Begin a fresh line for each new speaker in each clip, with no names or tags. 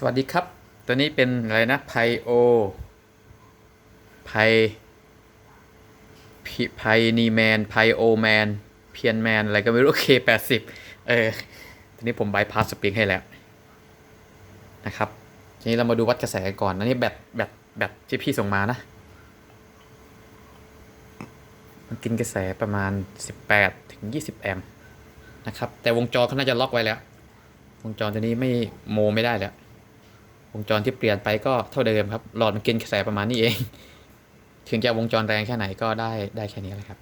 สวัสดีครับ ตัวนี้เป็นอะไรนะไพโอไพไพนีแมนไพโอแมน เพียนแมน อะไรก็ไม่รู้เคแปดสิบเออทีนี้ผมบายพาสสปริงให้แล้ว นะครับ ทีนี้เรามาดูวัดกระแสก่อนอันนี้แบตแบตแบตที่พี่ส่งมานะ มันกินกระแสประมาณ 18 ถึง 20 แอมป์นะครับ แต่วงจรเขาน่าจะล็อกไว้แล้ว วงจรตัวนี้ไม่โมไม่ได้แล้ว วงจรที่เปลี่ยนไปก็เท่าเดิมครับ หลอดมันกินกระแสประมาณนี้เอง ถึงจะวงจรแรงแค่ไหนก็ได้ได้แค่นี้แหละครับ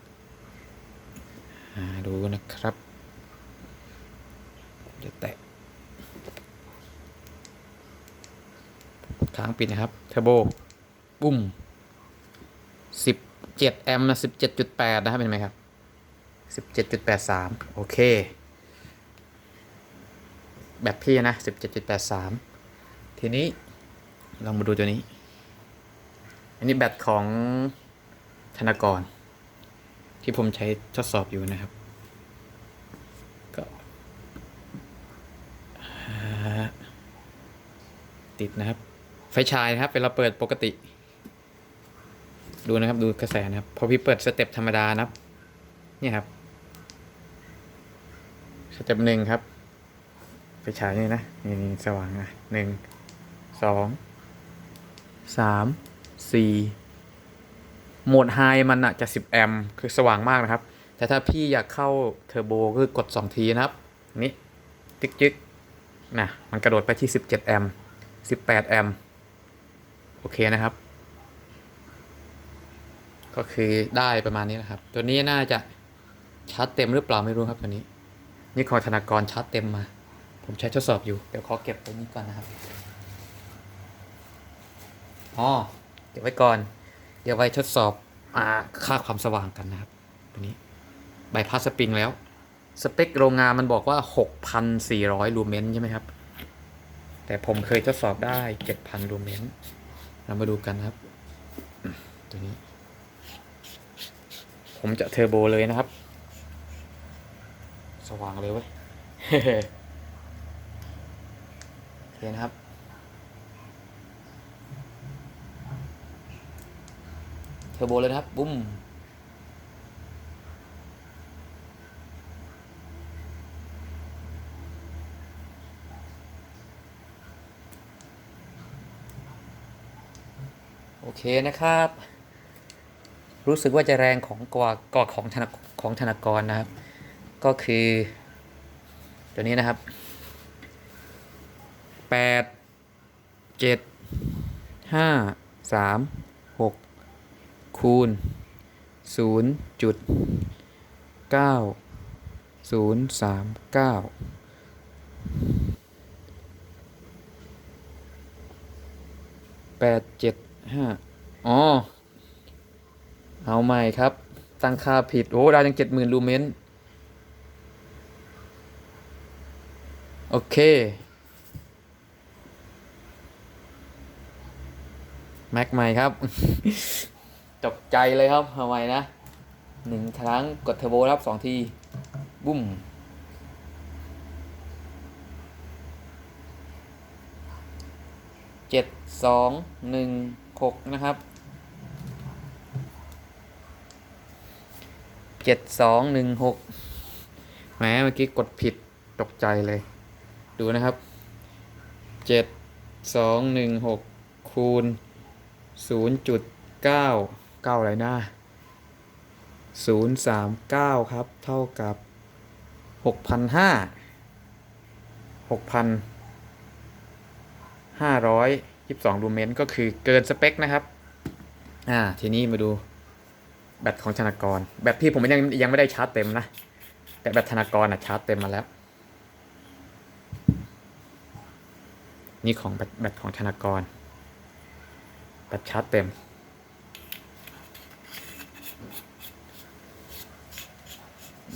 ดูนะครับจะแตะค้างปิดนะครับเทอร์โบปุ้ม17แอมป์นะ17.8 นะครับเป็นไหมครับ17.83 โอเค แบบพี่นะ 17.83 ทีนี้ลองมาดูตัวนี้ อันนี้แบตของธนากร ที่ผมใช้ทดสอบอยู่นะครับ ก็ ติดนะครับ ไฟฉายนะครับเป็นเราเปิดปกติ ดูนะครับดูกระแสนะครับ พอพี่เปิดสเต็ปธรรมดานะครับนี่ครับสเต็ปหนึ่งครับ ไฟฉายนี่นะนี่นี่สว่างนะหนึ่ง สองสามสี่โหมดไฮมันอะจะสิบแอมคือสว่างมากนะครับ แต่ถ้าพี่อยากเข้าเทอร์โบก็คือกดสองทีนะครับ นี่จึ๊กจึ๊กนะมันกระโดดไปที่สิบเจ็ดแอมสิบแปดแอมโอเคนะครับ ก็คือได้ประมาณนี้นะครับ ตัวนี้น่าจะชาร์จเต็มหรือเปล่าไม่รู้ครับตัวนี้ นี่ขอธนากรชาร์จเต็มมา ผมใช้ทดสอบอยู่ เดี๋ยวขอเก็บตัวนี้ก่อนนะครับ อ๋อเก็บไว้ก่อน เดี๋ยวไว้ทดสอบอ่าค่าความสว่างกันนะครับ ตัวนี้ใบพัดสปริงแล้ว สเปคโรงงานมันบอกว่า 6,400 ลูเมนใช่ไหมครับ แต่ผมเคยทดสอบได้ 7,000 ลูเมนเรามาดูกันนะครับ ตัวนี้ ผมจะเทอร์โบเลยนะครับ สว่างเลยเว้ยโอเคนะครับ เทอร์โบเลยนะครับ บุ้มโอเคนะครับ รู้สึกว่าจะแรงของกว่ากว่าของธนาของธนากรนะครับ ก็คือตัวนี้นะครับแปดเจ็ดห้าสามหก คูณศูนย์จุดเก้าศูนย์สามเก้าแปดเจ็ดห้าอ๋อ เอาใหม่ครับ ตั้งค่าผิด โอ้ได้ตั้งเจ็ดหมื่นลูเมน โอเค แม็กใหม่ครับ ตกใจเลยครับทำไมนะหนึ่งครั้งกดเทอร์โบครับสองทีบุ้มเจ็ดสองหนึ่งหกนะครับเจ็ดสองหนึ่งหกแหมเมื่อกี้กดผิดตกใจเลย ดูนะครับเจ็ดสองหนึ่งหกคูณศูนย์จุดเก้า เก้าอะไรนะศูนย์สามเก้าครับ เท่ากับหกพันห้าหกพันห้าร้อยยี่สิบสองลูเมนก็คือเกินสเปคนะครับ อ่า ทีนี้มาดูแบตของธนากร แบตพี่ผมยังยังไม่ได้ชาร์จเต็มนะ แต่แบตธนากรนะชาร์จเต็มมาแล้ว นี่ของแบตแบตของธนากร แบตชาร์จเต็ม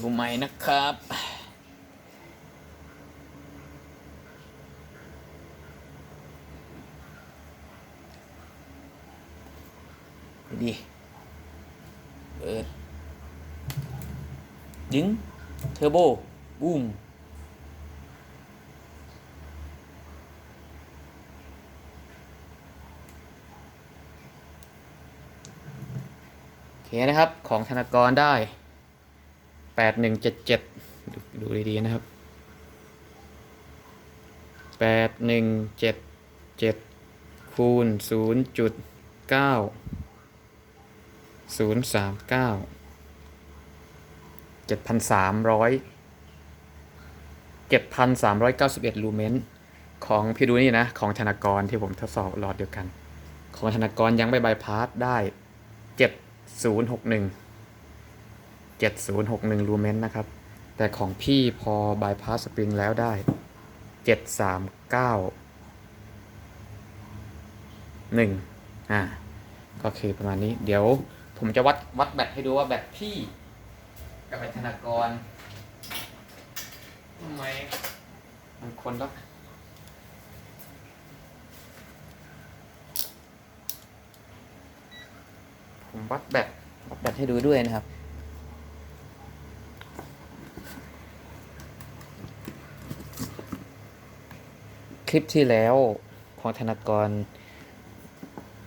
ดูใหม่นะครับ ดีเปิดดึงเทอร์โบ บูมโอเคนะครับ ของธนากรได้ แปดหนึ่งเจ็ดเจ็ดดูดีๆนะครับแปดหนึ่งเจ็ดเจ็ดคูณศูนย์จุดเก้าศูนย์สามเก้าเจ็ดพันสามร้อยเจ็ดพันสามร้อยเก้าสิบเอ็ดลูเมนของพี่ดูนี่นะ ของธนากรที่ผมทดสอบหลอดเดียวกัน ของธนากรยังไม่บายพาสได้เจ็ดศูนย์หกหนึ่ง เจ็ดศูนย์หกหนึ่งลูเมนนะครับ แต่ของพี่พอบายพาสสปริงแล้วได้เจ็ดสามเก้าหนึ่งอ่า ก็คือประมาณนี้ เดี๋ยวผมจะวัดวัดแบตให้ดูว่าแบตพี่ กับแบตธนากรทำไมมันคนละผมวัดแบตวัดแบตให้ดูด้วยนะครับ คลิปที่แล้วของธนากร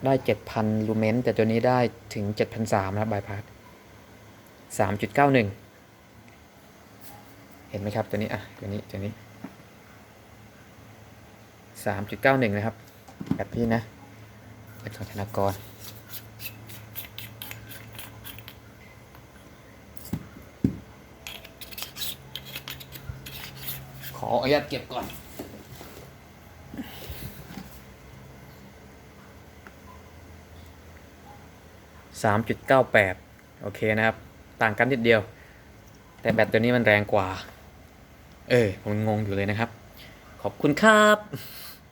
ได้เจ็ดพันลูเมน แต่ตัวนี้ได้ถึงเจ็ดพันสามนะบบายพาสสามจุดเก้าหนึ่งเห็นไหมครับตัวนี้ อะ ตัวนี้ ตัวนี้สามจุดเก้าหนึ่งนะครับ แบบพี่นะเป็นของธนากร ขออนุญาตเก็บก่อน สามจุดเก้าแปดโอเคนะครับ ต่างกันนิดเดียว แต่แบตตัวนี้มันแรงกว่า เออผมงงอยู่เลยนะครับ ขอบคุณครับ